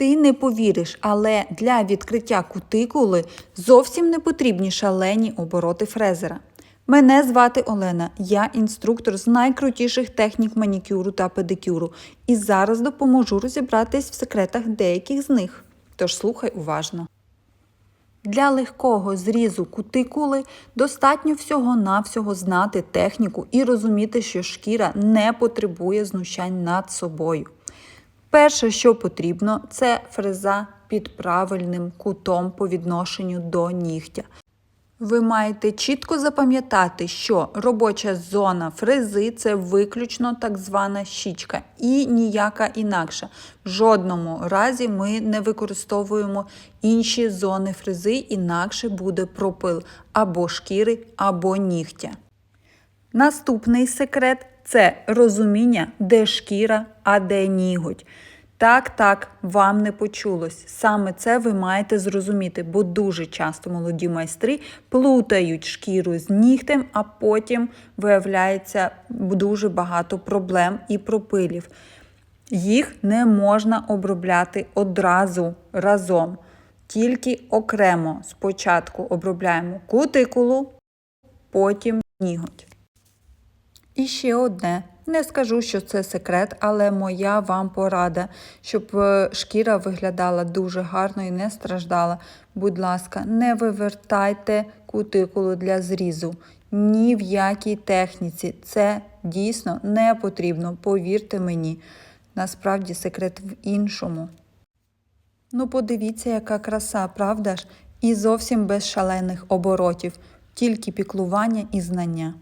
Ти не повіриш, але для відкриття кутикули зовсім не потрібні шалені обороти фрезера. Мене звати Олена, я інструктор з найкрутіших технік манікюру та педикюру, і зараз допоможу розібратись в секретах деяких з них. Тож слухай уважно. Для легкого зрізу кутикули достатньо всього-навсього знати техніку і розуміти, що шкіра не потребує знущань над собою. Перше, що потрібно, це фреза під правильним кутом по відношенню до нігтя. Ви маєте чітко запам'ятати, що робоча зона фрези це виключно так звана щічка і ніяка інакша. В жодному разі ми не використовуємо інші зони фрези, інакше буде пропил або шкіри, або нігтя. Наступний секрет це розуміння, де шкіра, а де ніготь. Так, так, вам не почулось. Саме це ви маєте зрозуміти, бо дуже часто молоді майстри плутають шкіру з нігтем, а потім виявляється дуже багато проблем і пропилів. Їх не можна обробляти одразу разом, тільки окремо. Спочатку обробляємо кутикулу, потім ніготь. І ще одне. Не скажу, що це секрет, але моя вам порада, щоб е, шкіра виглядала дуже гарно і не страждала. Будь ласка, не вивертайте кутикулу для зрізу. Ні в якій техніці. Це дійсно не потрібно, повірте мені. Насправді секрет в іншому. Ну, подивіться, яка краса, правда ж? І зовсім без шалених оборотів, тільки піклування і знання.